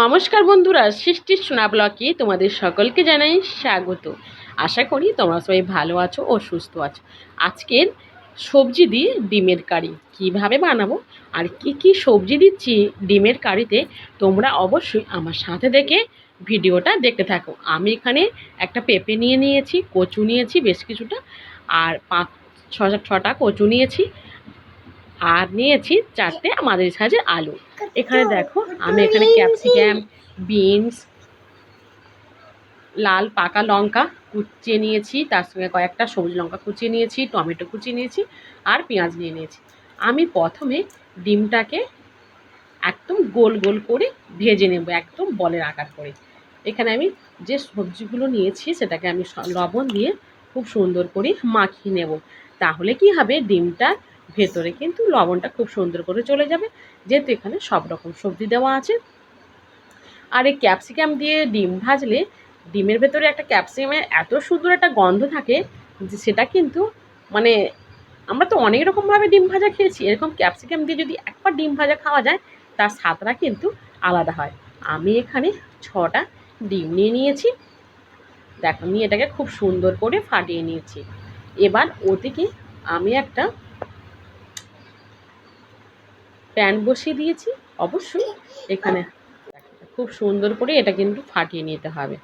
নমস্কার বন্ধুরা, সৃষ্টির সোনা ব্লকে তোমাদের সকলকে জানাই স্বাগত। আশা করি তোমরা সবাই ভালো আছো ও সুস্থ আছো। আজকের সবজি দিয়ে ডিমের কারি কীভাবে বানাবো আর কি কি সবজি দিচ্ছি ডিমের কারিতে তোমরা অবশ্যই আমার সাথে দেখে ভিডিওটা দেখতে থাকো। আমি এখানে একটা পেঁপে নিয়ে নিয়েছি, কচু নিয়েছি, বেশ কিছুটা, আর পাঁচ, ছটা কচু নিয়েছি। আর নিয়েছি চারটে আমাদের সাইজের আলু। এখানে দেখো, আমি এখানে ক্যাপসিকাম, বিনস, লাল পাকা লঙ্কা কুচিয়ে নিয়েছি, তার সঙ্গে কয়েকটা সবুজ লঙ্কা কুচিয়ে নিয়েছি, টমেটো কুচিয়ে নিয়েছি আর পেঁয়াজ নিয়ে নিয়েছি। আমি প্রথমে ডিমটাকে একদম গোল গোল করে ভেজে নেব, একদম বলের আকার করে। এখানে আমি যে সবজিগুলো নিয়েছি, সেটাকে আমি লবণ দিয়ে খুব সুন্দর করে মাখিয়ে নেব। তাহলে কি হবে, ডিমটা ভেতরে কিন্তু লবণটা খুব সুন্দর করে চলে যাবে। যেহেতু এখানে সব রকম সবজি দেওয়া আছে। আর এই ক্যাপসিকাম দিয়ে ডিম ভাজলে ডিমের ভেতরে একটা ক্যাপসিকামের এত সুন্দর একটা গন্ধ থাকে যে সেটা কিন্তু মানে আমরা তো অনেক রকমভাবে ডিম ভাজা খেয়েছি। এরকম ক্যাপসিকাম দিয়ে যদি একবার ডিম ভাজা খাওয়া যায়, তার স্বাদটা কিন্তু আলাদা হয়। আমি এখানে ছটা ডিম নিয়ে নিয়েছি। দেখো নিয়ে এটাকে খুব সুন্দর করে ফাটিয়ে নিয়েছি। এবার ওদিকে আমি একটা প্যান বসিয়ে দিয়েছি, অবশ্যই এখানে খুব সুন্দর করে এটা কিন্তু ফাটিয়ে নিতে হবে।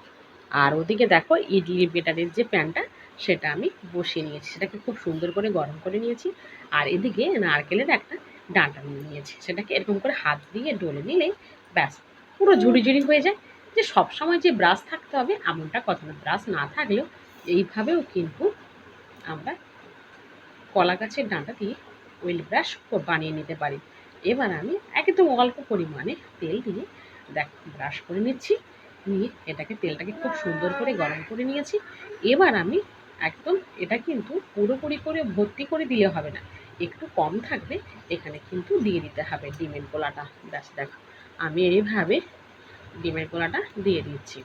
আর ওদিকে দেখো ইডলি বেটারের যে প্যানটা, সেটা আমি বসিয়ে নিয়েছি। সেটাকে খুব সুন্দর করে গরম করে নিয়েছি। আর এদিকে নারকেলের একটা ডাঁটা নিয়ে নিয়েছি। সেটাকে এরকম করে হাত দিয়ে ডলে নিলেই ব্যাস, পুরো ঝুড়ি ঝুড়ি হয়ে যায়। যে সব সময় যে ব্রাশ থাকতে হবে, এমনটা কথা না। ব্রাশ না থাকলেও এইভাবেও কিন্তু আমরা কলা গাছের ডাঁটা দিয়ে ওয়েল ব্রাশ বানিয়ে নিতে পারি। এবার আমি একদম অল্প পরিমাণে তেল দিয়ে দেখ ব্রাশ করে নিচ্ছি। নিয়ে এটাকে, তেলটাকে খুব সুন্দর করে গরম করে নিয়েছি। এবার আমি একদম এটা কিন্তু পুরোপুরি করে ভর্তি করে দিলে হবে না। একটু কম থাকবে এখানে কিন্তু দিয়ে দিতে হবে ডিমের গোলাটা ব্যাস, দেখ, আমি এইভাবে ডিমের গোলাটা দিয়ে দিচ্ছি।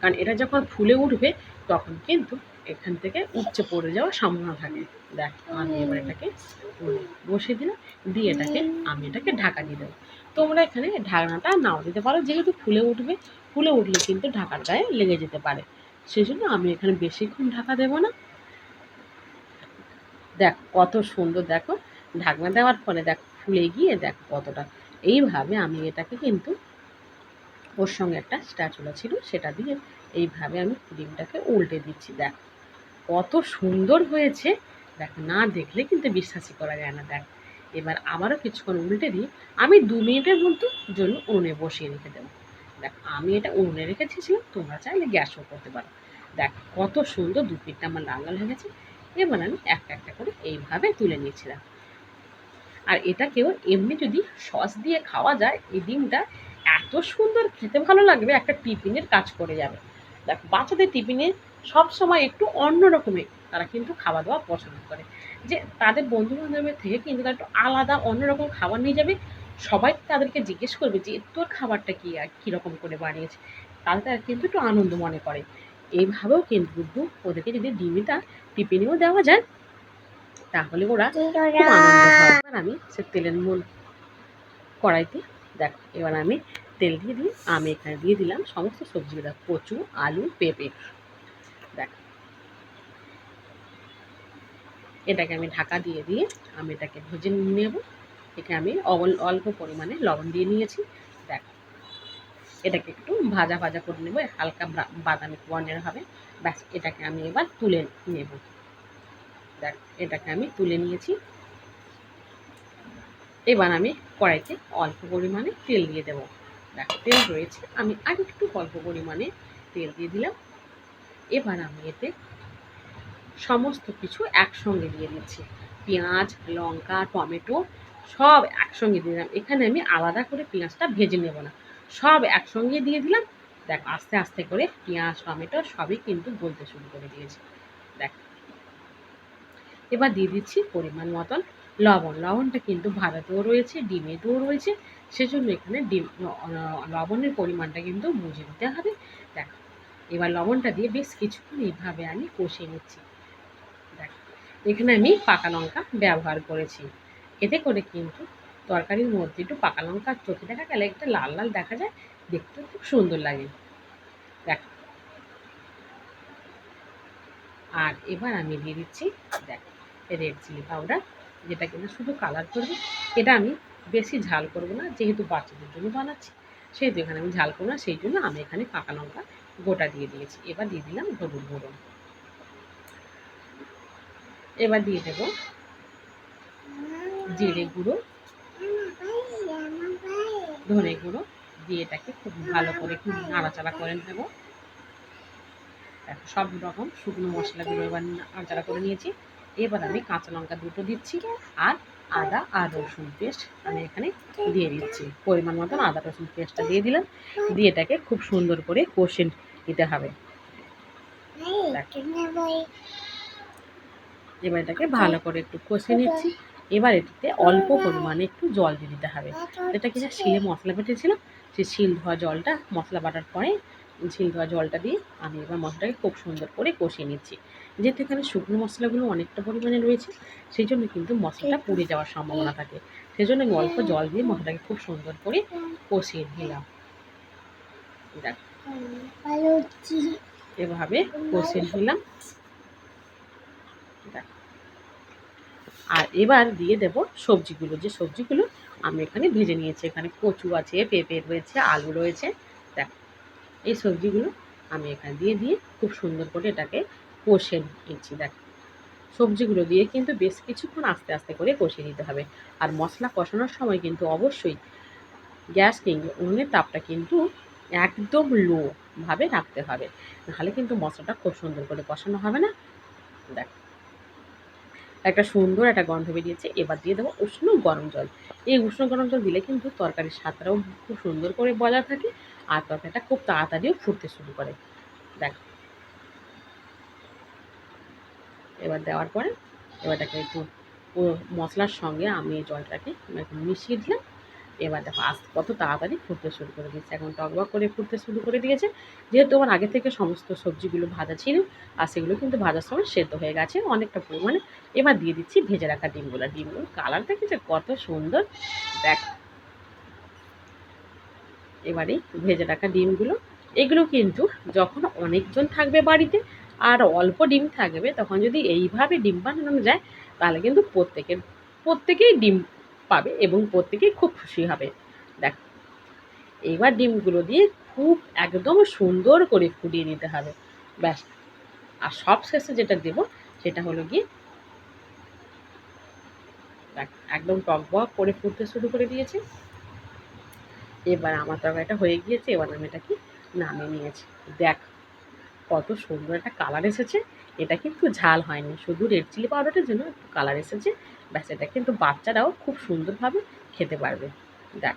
কারণ এটা যখন ফুলে উঠবে তখন কিন্তু এখান থেকে উপচে পড়ে যাওয়ার সম্ভাবনা থাকে। দেখ, আমি এবার এটাকে বসিয়ে দিলাম, দিয়ে এটাকে আমি এটাকে ঢাকা দিয়ে দেবো। তোমরা এখানে ঢাকনাটা নাও, দিতে পারো, যেহেতু ফুলে উঠবে, ফুলে উঠলে কিন্তু ঢাকার গায়ে লেগে যেতে পারে। সেই জন্য আমি এখানে বেশিক্ষণ ঢাকা দেবো না। দেখ, কত সুন্দর, দেখো, ঢাকনা দেওয়ার ফলে, দেখ, ফুলে গিয়ে, দেখ, কতটা। এইভাবে আমি এটাকে কিন্তু ওর সঙ্গে একটা স্ট্যাচুলা ছিল, সেটা দিয়ে এইভাবে আমি ডিমটাকে উল্টে দিচ্ছি, দেখ। কত সুন্দর হয়েছে। দেখ, না দেখলে কিন্তু বিশ্বাসই করা যায় না। দেখ, এবার আবারও কিছুক্ষণ উল্টে দিই। আমি দু মিনিটের মধ্যে জন্য উনুনে বসিয়ে রেখে দেবো। দেখ, আমি এটা উনুনে রেখেছিলাম, তোমরা চাইলে গ্যাসও করতে পারো। দেখ, কত সুন্দর দু পিঠটা আমার লাল হয়ে গেছে। এবার আমি একটা একটা করে এইভাবে তুলে নিয়েছিলাম। আর এটাকেও এমনি যদি সস দিয়ে খাওয়া যায়, এই ডিমটা এত সুন্দর খেতে ভালো লাগবে, একটা টিফিনের কাজ করে যাবে। দেখ, বাচ্চাদের টিফিনে সব সময় একটু অন্য রকমের। তারা কিন্তু খাওয়া দাওয়া পছন্দ করে। যে তাদের বন্ধু বান্ধবের থেকে কিন্তু তারা একটু আলাদা অন্যরকম খাবার নিয়ে যাবে। সবাই তাদেরকে জিজ্ঞেস করবে যে তোর খাবারটা কী আর কীরকম করে বানিয়েছে? তাহলে তারা কিন্তু একটু আনন্দ মনে করে। এইভাবেও কিন্তু ওদেরকে যদি ডিমিটা টিফিনেও দেওয়া যায় তাহলে ওরা এবার আমি সে তেলের মূল কড়াইতে দেখ এবার আমি তেল দিয়ে দিই আমি এখানে দিয়ে দিলাম সমস্ত সবজিগুলো দেখ কচু আলু পেঁপে। এটাকে আমি ঢাকা দিয়ে দিয়ে আমি এটাকে ভেজে নেব। এখানে আমি অল- অল্প পরিমাণে লবণ দিয়ে নিয়েছি। দেখ, এটাকে একটু ভাজা ভাজা করে নেব। হালকা বাদামি বর্ণের হবে। ব্যাস, এটাকে আমি এবার তুলে নেব। দেখ, এটাকে আমি তুলে নিয়েছি। এবার আমি কড়াইতে অল্প পরিমাণে তেল দিয়ে দেবো। দেখ, তেল রয়েছে। আমি আর একটু অল্প পরিমাণে তেল দিয়ে দিলাম। এবার আমি এতে সমস্ত কিছু একসঙ্গে দিয়ে দিচ্ছি। পেঁয়াজ, লঙ্কা, টমেটো সব একসঙ্গে দিয়ে দিলাম। এখানে আমি আলাদা করে পেঁয়াজটা ভেজে নেব না। সব একসঙ্গে দিয়ে দিলাম। দেখ, আস্তে আস্তে করে পেঁয়াজ, টমেটো সবই কিন্তু গলতে শুরু করে দিয়েছে। দেখ। এবার দিয়ে দিচ্ছি পরিমাণ মতন লবণ। লবণটা কিন্তু ভাজাতেও রয়েছে, ডিমেতেও রয়েছে। সেজন্য এখানে ডিম লবণের পরিমাণটা কিন্তু বুঝে নিতে হবে। দেখ, এবার লবণটা দিয়ে বেশ কিছুক্ষণ এইভাবে আমি কষিয়ে নিচ্ছি। এখানে আমি পাকা লঙ্কা ব্যবহার করেছি। এতে করে কিন্তু তরকারির মধ্যে একটু পাকা লঙ্কা চোখে দেখা গেলে একটা লাল লাল দেখা যায়, দেখতে খুব সুন্দর লাগে। দেখ। আর এবার আমি দিয়ে দিচ্ছি, দেখ রেড চিলি পাউডার যেটা কিন্তু শুধু কালার করবে, এটা আমি বেশি ঝাল করব না, যেহেতু বাচ্চাদের জন্য বানাচ্ছি, সেহেতু এখানে আমি ঝাল করব না, সেই জন্য আমি এখানে পাকা লঙ্কা গোটা দিয়ে দিয়েছি। এবার দিয়ে দিলাম হলুদ গুঁড়ো। এবার দিয়ে দেবো জিরে গুঁড়ো ধনে গুঁড়ো দিয়ে এটাকে খুব ভালো করে খুব নাড়াচাড়া করে নেব। দেখো সব রকম শুকনো মশলাগুলো এবার নাড়াচাড়া করে নিয়েছি। এবার আমি কাঁচা লঙ্কা দুটো দিচ্ছি আর আদা আর রসুন পেস্ট আমি এখানে দিয়ে দিচ্ছি। পরিমাণ মতন আদা রসুন পেস্টটা দিয়ে দিলাম। দিয়ে এটাকে খুব সুন্দর করে কষে নিতে হবে। এবার এটাকে ভালো করে একটু কষে নিচ্ছি। এবার এটিতে অল্প পরিমাণে একটু জল দিয়ে দিতে হবে। এটা কি শিলে মশলা বেটেছিলাম সেই শিল ধোয়া জলটা, মশলা বাটার পরে শিল ধোয়া জলটা দিয়ে আমি এবার মশলাটাকে খুব সুন্দর করে কষিয়ে নিচ্ছি। যেহেতু এখানে শুকনো মশলাগুলো অনেকটা পরিমাণে রয়েছে, সেই জন্য কিন্তু মশলাটা পুড়ে যাওয়ার সম্ভাবনা থাকে। সেই জন্য আমি অল্প জল দিয়ে মশলাটাকে খুব সুন্দর করে কষিয়ে নিলাম। এভাবে কষিয়ে নিলাম। আর এবার দিয়ে দেব সবজিগুলো। যে সবজিগুলো আমি এখানে ভেজে নিয়েছি। এখানে কচু আছে, পেঁপে রয়েছে, আলু রয়েছে। দেখ, এই সবজিগুলো আমি এখানে দিয়ে দিয়ে খুব সুন্দর করে এটাকে কষে নিচ্ছি। দেখ, সবজিগুলো দিয়ে কিন্তু বেশ কিছুক্ষণ আস্তে আস্তে করে কষিয়ে নিতে হবে। আর মশলা কষানোর সময় কিন্তু অবশ্যই গ্যাস কিংবা উনুনের তাপটা কিন্তু একদম লো ভাবে রাখতে হবে। নাহলে কিন্তু মশলাটা খুব সুন্দর করে কষানো হবে না। দেখ একটা সুন্দর একটা গন্ধ বেরিয়েছে, এবার দিয়ে দেবো উষ্ণ গরম জল। এই উষ্ণ গরম জল দিলে কিন্তু তরকারির স্বাদটাও খুব সুন্দর করে বজায় থাকে আর তরকারিটা খুব তাড়াতাড়িও ফুটতে শুরু করে। দেখ। এবার দেওয়ার পরে এবার এটাকে একটু মশলার সঙ্গে আমি এই জলটাকে মিশিয়ে দিলাম। এবার দেখো, আস্তে কত তাড়াতাড়ি ফুটতে শুরু করে দিয়েছে। এখন টকবক করে ফুটতে শুরু করে দিয়েছে। যেহেতু আমার আগে থেকে সমস্ত সবজিগুলো ভাজা ছিল, আর সেগুলো কিন্তু ভাজার সময় সেদ্ধ হয়ে গেছে, অনেকটা পরিমাণে। এবার দিয়ে দিচ্ছি ভেজে রাখা ডিমগুলো। ডিমগুলো কালার দেখেছে? কত সুন্দর। দেখ। এবারে ভেজে রাখা ডিমগুলো। এগুলো কিন্তু যখন অনেকজন থাকবে বাড়িতে, আর অল্প ডিম থাকবে, তখন যদি এইভাবে ডিম বানানো যায়, তাহলে কিন্তু প্রত্যেকের, প্রত্যেকেই ডিম পাবে এবং প্রত্যেকেই খুব খুশি হবে। দেখ এইবার ডিমগুলো দিয়ে খুব একদম সুন্দর করে ফুটিয়ে নিতে হবে। ব্যাস। আর সব শেষে যেটা দেব, সেটা হলো গিয়ে দেখ, একদম টকবক করে ফুটতে শুরু করে দিয়েছে। এবার আমার তরকারিটা হয়ে গিয়েছে, এবার আমি এটাকে নামিয়ে নিয়েছি। দেখ, কত সুন্দর একটা কালার এসেছে। এটা কিন্তু ঝাল হয়নি। শুধু রেড চিলি পাউডারটার জন্য একটু কালার এসেছে। ব্যাস এটা। কিন্তু বাচ্চারাও খুব সুন্দরভাবে খেতে পারবে। দেখ।